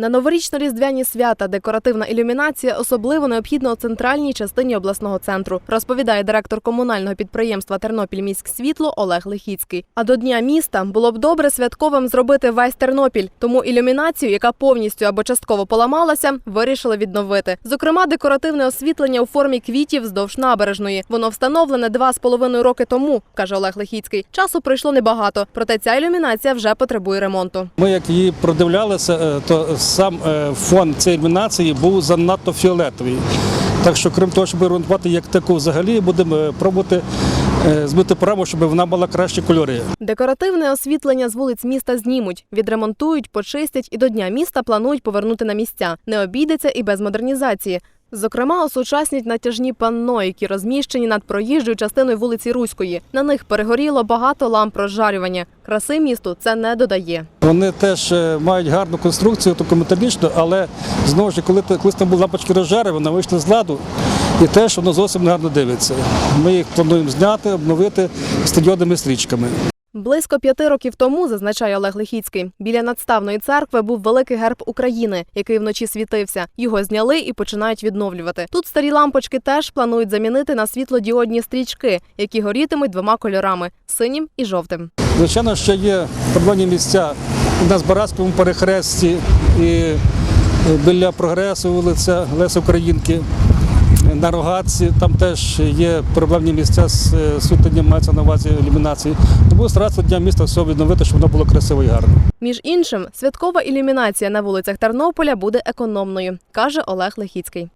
На новорічно-різдвяні свята декоративна ілюмінація особливо необхідна у центральній частині обласного центру, розповідає директор комунального підприємства Тернопільміськсвітло Олег Лихіцький. А до дня міста було б добре святковим зробити весь Тернопіль. Тому ілюмінацію, яка повністю або частково поламалася, вирішили відновити. Зокрема, декоративне освітлення у формі квітів вздовж набережної. Воно встановлене два з половиною роки тому, каже Олег Лихіцький. Часу пройшло небагато, проте ця ілюмінація вже потребує ремонту. Ми як її продивлялися, е, то сам е, фон цієї ілюмінації був занадто фіолетовий. Так що, крім того, щоб ремонтувати як таку взагалі, будемо е, пробувати е, збити право, щоб вона мала кращі кольори. Декоративне освітлення з вулиць міста знімуть, відремонтують, почистять і до дня міста планують повернути на місця. Не обійдеться і без модернізації. Зокрема, осучаснять натяжні панно, які розміщені над проїжджою частиною вулиці Руської. На них перегоріло багато ламп розжарювання. Краси місту це не додає. Вони теж е, мають гарну конструкцію, таку металічну, але знову ж коли, колись там були лампочки розжари, вони вийшли з ладу і теж воно зовсім гарно дивиться. Ми їх плануємо зняти, обновити стадіонними стрічками. Близько п'яти років тому, зазначає Олег Лихіцький, біля надставної церкви був великий герб України, який вночі світився. Його зняли і починають відновлювати. Тут старі лампочки теж планують замінити на світлодіодні стрічки, які горітимуть двома кольорами синім і жовтим. Звичайно, що є проблемні місця на Збаразькому перехресті і е, біля прогресу вулиця Леси Українки. На рогатці там теж є проблемні місця з е, сутенням мається на увазі ілюмінації. Тому старатися дня міста все відновити, щоб воно було красиво і гарно. Між іншим, святкова ілюмінація на вулицях Тернополя буде економною, каже Олег Лихіцький.